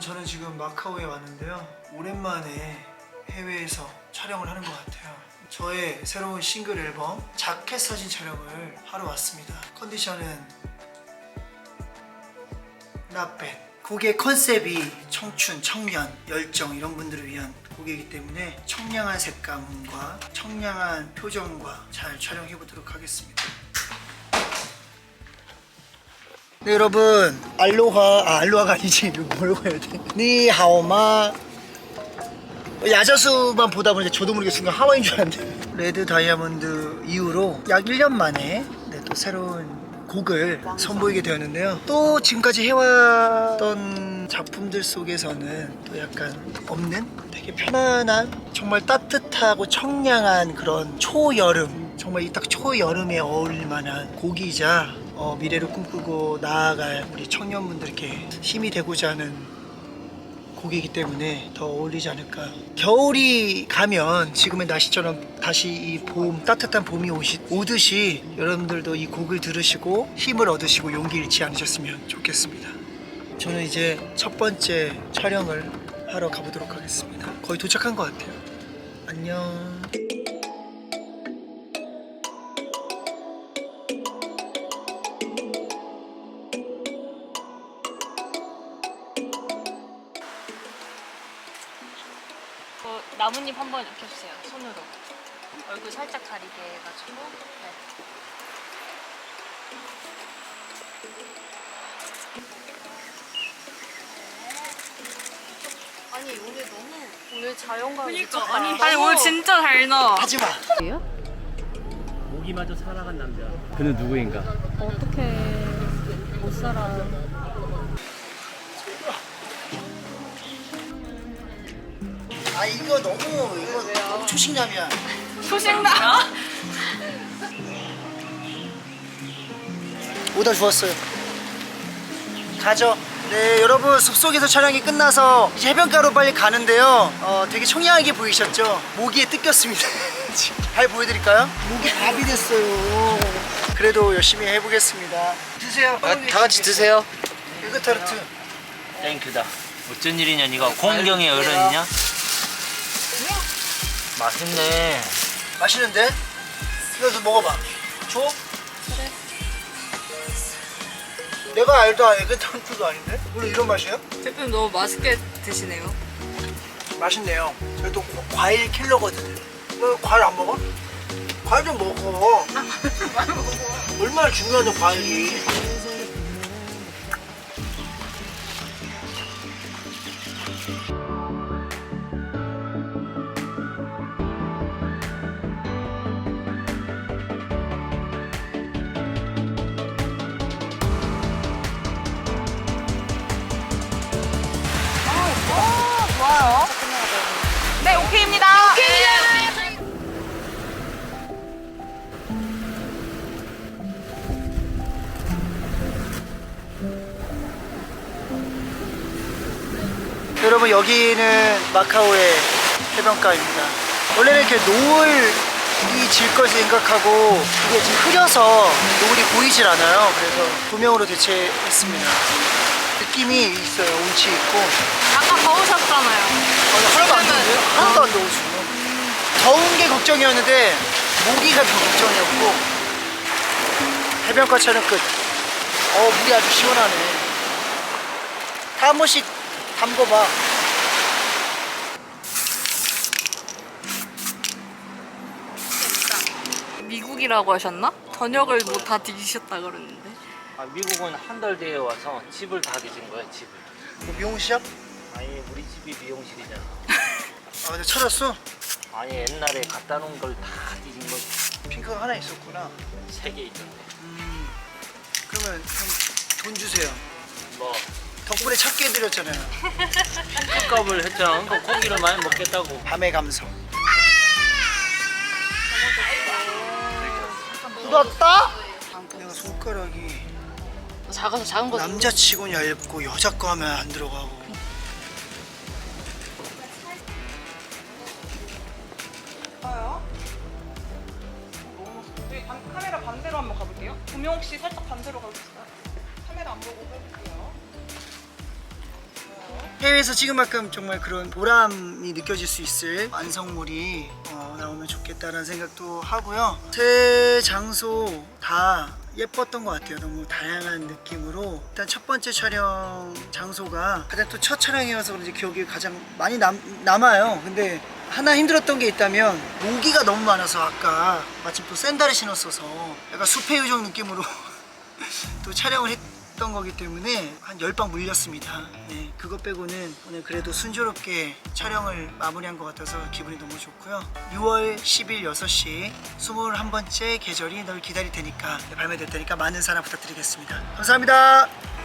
저는 지금 마카오에 왔는데요. 오랜만에 해외에서 촬영을 하는 것 같아요. 저의 새로운 싱글 앨범 자켓 사진 촬영을 하러 왔습니다. 컨디션은 나빼 곡의 컨셉이 청춘, 청년, 열정 이런 분들을 위한 곡이기 때문에 청량한 색감과 청량한 표정과 잘 촬영해 보도록 하겠습니다. 네 여러분 알로하 아 알로하가 아니지. 이거 뭐라고 해야 돼? 니하오마. 야자수만 보다 보니까 저도 모르게 순간 하와이인 줄 알았는데. 레드 다이아몬드 이후로 약 1년 만에 네, 또 새로운 곡을 선보이게 되었는데요. 또 지금까지 해왔던 작품들 속에서는 또 약간 없는 되게 편안한 정말 따뜻하고 청량한 그런 초여름 정말 이 딱 초여름에 어울릴 만한 곡이자 어, 미래를 꿈꾸고 나아갈 우리 청년분들께 힘이 되고자 하는 곡이기 때문에 더 어울리지 않을까. 겨울이 가면 지금의 날씨처럼 다시 이 봄, 따뜻한 봄이 오시, 오듯이 여러분들도 이 곡을 들으시고 힘을 얻으시고 용기 잃지 않으셨으면 좋겠습니다. 저는 이제 첫 번째 촬영을 하러 가보도록 하겠습니다. 거의 도착한 것 같아요. 안녕. 나뭇잎 한번 익혀주세요 손으로 얼굴 살짝 가리게 해가지고 네. 아니 오늘 너무 오늘 자연감 그러니까 아니, 아니 오늘 진짜 잘 나와. 하지 마. 모기마저 살아간 남자. 그는 누구인가? 어떻게 못 살아 아 이거 너무 이거 너무 초식남이야. 초식나? 오다 주웠어요. 가죠. 네, 여러분 숲속에서 촬영이 끝나서 이제 해변가로 빨리 가는데요. 어, 되게 청량하게 보이셨죠? 모기에 뜯겼습니다. 잘 보여드릴까요? 모기 밥이 됐어요. 그래도 열심히 해보겠습니다. 드세요. 아, 다 같이 드세요. 에그타르트. 땡큐다. 어쩐 일이냐, 니가 공경의 어른이냐? 맛있네. 맛있는데? 이거 좀 먹어봐. 줘? 그래. 내가 알던 에그타르트도 아닌데? 원래 이런 맛이에요? 대표님 너무 맛있게 드시네요. 맛있네요. 저도 과일 킬러거든요. 너 과일 안 먹어? 과일 좀 먹어. 얼마나 중요한데 과일이. 여러분 여기는 마카오의 해변가입니다. 원래는 이렇게 노을이 질 걸 생각하고 이게 지금 흐려서 노을이 보이질 않아요. 그래서 조명으로 대체했습니다. 느낌이 있어요. 운치 있고. 아까 더우셨잖아요. 아니, 하나도 안 더운데요? 하나도 안 지금. 더운 게 걱정이었는데 모기가 더 걱정이었고 해변가 촬영 끝. 어 물이 아주 시원하네. 다 한 번씩 담궈봐. 미국이라고 하셨나? 저녁을 뭐다 뒤지셨다 그러는데. 아, 미국은 한 달 뒤에 와서 집을 다 뒤진 거야, 집을. 뭐 미용실이야? 아니, 우리 집이 미용실이잖아. 아 근데 찾았어? 아니, 옛날에 갖다 놓은 걸 다 뒤진 거지. 핑크가 하나 있었구나. 세 개 있던데. 음 그러면 형 돈 주세요. 뭐, 덕분에 찾게 해드렸잖아요. 값을 했잖아. 그 고기를 많이 먹겠다고. 밤의 감성. 묻었다? 내가 손가락이 작아서 작은 거 남자 치곤 얇고 여자 거 하면 안 들어가고 반- 카메라 반대로 한번 가볼게요. 조명 씨 살짝 반대로 가주세요. 카메라 안 보고 해볼게요. 해외에서 찍은 만큼 정말 그런 보람이 느껴질 수 있을 완성물이 어, 나오면 좋겠다라는 생각도 하고요. 세 장소 다 예뻤던 것 같아요. 너무 다양한 느낌으로 일단 첫 번째 촬영 장소가 가장 또 첫 촬영이어서 그런지 기억이 가장 많이 남, 남아요. 근데 하나 힘들었던 게 있다면 모기가 너무 많아서 아까 마침 또 샌들을 신었어서 약간 숲의 요정 느낌으로 또 촬영을 했 던 거기 때문에 한 10방 물렸습니다. 네, 그것 빼고는 오늘 그래도 순조롭게 촬영을 마무리한 것 같아서 기분이 너무 좋고요. 6월 10일 6시 21번째 계절이 널 기다릴 테니까 네, 발매될 테니까 많은 사랑 부탁드리겠습니다. 감사합니다.